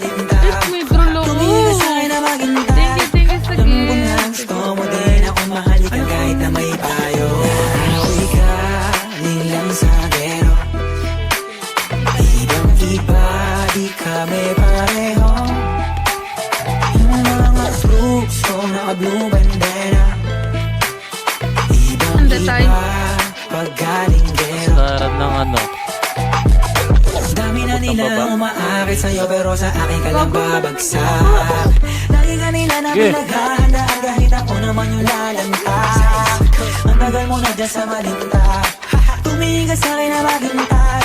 na sa drolo. Tumingin ka sa akin na sa Alam ko na gusto mo din ako mahalikan kahit na may payo. Ako'y galing lang sa gero Ibang iba, di kami pareho. Yung mga troops ko naka-blue bandera. Ibang iba, pag galing gero. Kasaran ng ano. Nila umaakit sa'yo pero sa akin ka lang babagsak. Lagi ka nila na pinaghahandaan kahit ako naman yung lalanta. Ang tagal mo na dyan sa malinta. Tumingin ka sa'kin na maghintay.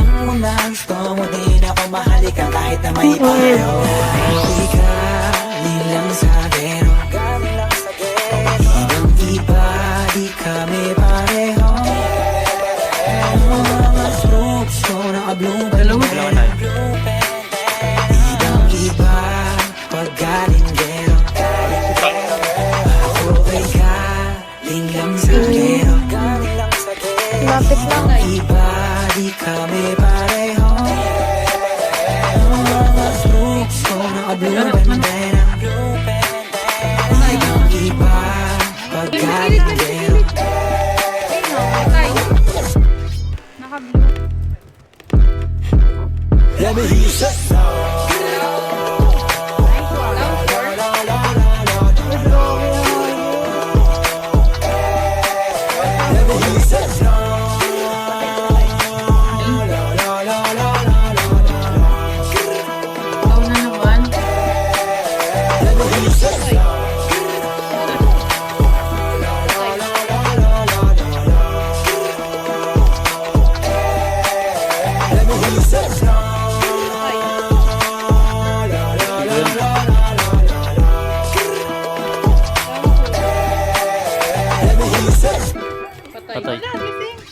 Ang muna gusto mo din ako mahalikan kahit na may payo. Ako'y galing lang sa gero Ibang iba, di kami pareho? Mga troops ko naka-blue lang sakit Bakit lang ay iba Di kami pareho Ang mga fruits ko Naka-blue bandana Ay ang iba Pagkakagil Let me hear you say no patay. Patay.